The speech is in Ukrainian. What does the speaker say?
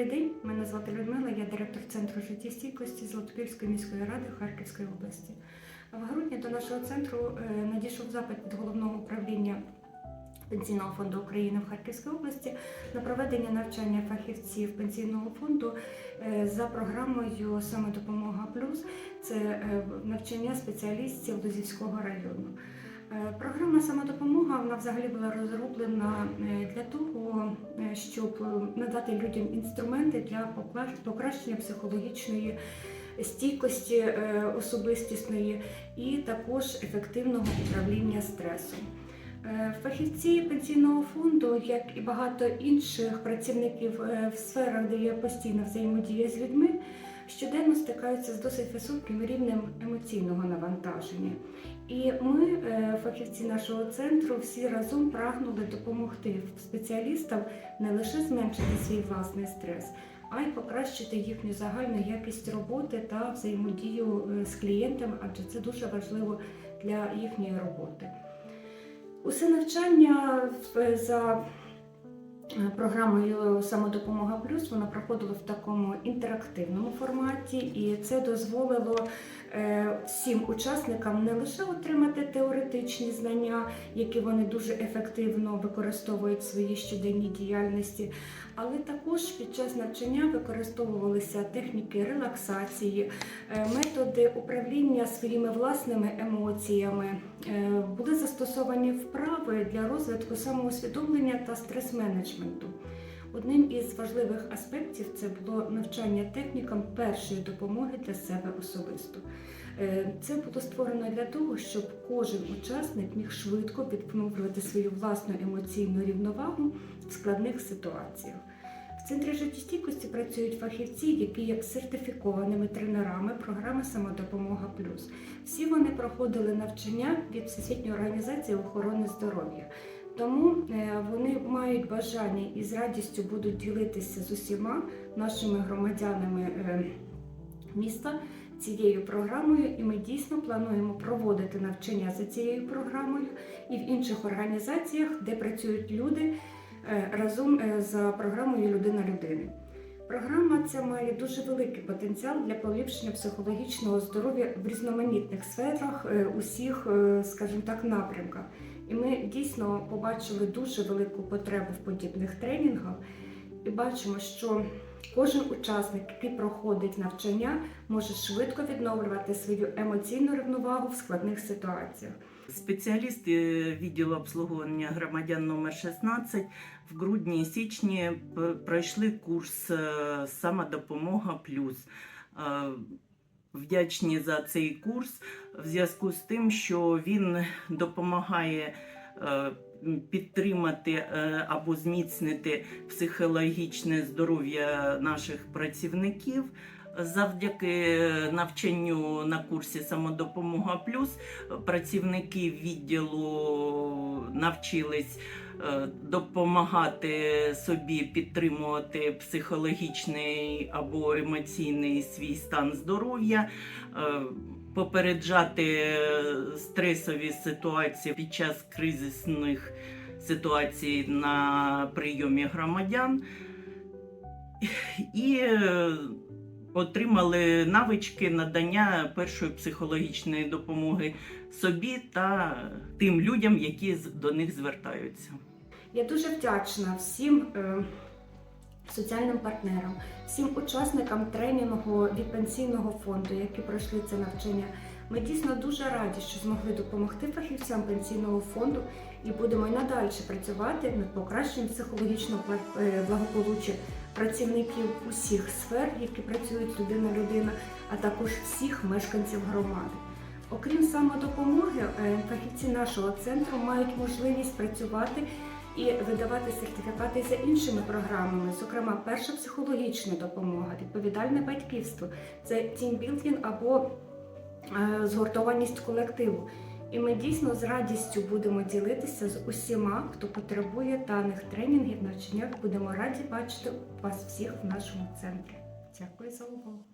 Добрий день, мене звати Людмила, я директор Центру життєстійкості Золотопільської міської ради Харківської області. В грудні до нашого центру е, надійшов запит від головного управління Пенсійного фонду України в Харківській області на проведення навчання фахівців пенсійного фонду е, за програмою Самодопомога Плюс. Це е, навчання спеціалістів Лозівського району. Програма самодопомога вона взагалі була розроблена для того, щоб е, надати людям інструменти для покращення психологічної стійкості е, особистісної і також ефективного управління стресом. Е, Фахівці пенсійного фонду, як і багато інших працівників е, в сферах, де є постійна взаємодія з людьми, щоденно стикаються з досить високим рівнем емоційного навантаження. І ми, е, фахівці нашого центру, всі разом прагнули допомогти спеціалістам не лише зменшити свій власний стрес, а й покращити їхню загальну якість роботи та взаємодію з клієнтами, адже це дуже важливо для їхньої роботи. Усе навчання за е, програмою Самодопомога Плюс воно проходило в такому інтерактивному форматі, і це дозволило всім учасникам не лише отримати теоретичні знання, які вони дуже ефективно використовують в своїй щоденній діяльності, але також під час навчання використовувалися техніки релаксації, е, методи управління своїми власними емоціями. Е, Були застосовані вправи для розвитку самоусвідомлення та стрес-менеджменту. Одним із важливих аспектів це було навчання технікам першої допомоги для себе особисто. Е, Це було створено для того, щоб кожен учасник міг швидко відновлювати свою власну емоційну рівновагу в складних ситуаціях. В центрі життєстійкості працюють фахівці, які є сертифікованими тренерами програми Самодопомога Плюс. Всі вони проходили навчання від Всесвітньої організації охорони здоров'я. Тому е, вони мають бажання і з радістю будуть ділитися з усіма нашими громадянами е, міста цією програмою, і ми дійсно плануємо проводити навчання за цією програмою і в інших організаціях, де працюють люди е, разом за програмою Людина людини. Програма ця має дуже великий потенціал для поліпшення психологічного здоров'я в різноманітних сферах усіх, скажімо так, напрямках. І ми дійсно побачили дуже велику потребу в подібних тренінгах і бачимо, що кожен учасник, який проходить навчання, може швидко відновлювати свою емоційну рівновагу в складних ситуаціях. Спеціалісти відділу обслуговування громадян номер 16 в грудні січні пройшли курс е, Самодопомога плюс. Вдячні за цей курс в зв'язку з тим, що він допомагає е, підтримати е, або зміцнити психологічне здоров'я наших працівників. Завдяки навчанню на курсі Самодопомога Плюс працівники відділу навчились допомагати собі підтримувати психологічний або емоційний свій стан здоров'я, е, попереджати стресові ситуації під час кризисних ситуацій на прийомі громадян. І е, отримали навички надання першої психологічної допомоги собі та тим людям, які до них звертаються. Я дуже вдячна всім е, соціальним партнерам, всім учасникам тренінгу від пенсійного фонду, які пройшли це навчання. Ми дійсно дуже раді, що змогли допомогти фахівцям пенсійного фонду і будемо й надалі працювати над покращенням психологічного е, благополуччя працівників усіх сфер, які працюють людина-людина, а також всіх мешканців громади. Окрім самодопомоги, е, фахівці нашого центру мають можливість працювати і видавати сертифікати за іншими програмами, зокрема, перша психологічна допомога, відповідальне батьківство, це тімбілдинг або е, згуртованість колективу. І ми дійсно з радістю будемо ділитися з усіма, хто потребує даних тренінгів, навчаннях. Будемо раді бачити вас всіх в нашому центрі. Дякую за увагу.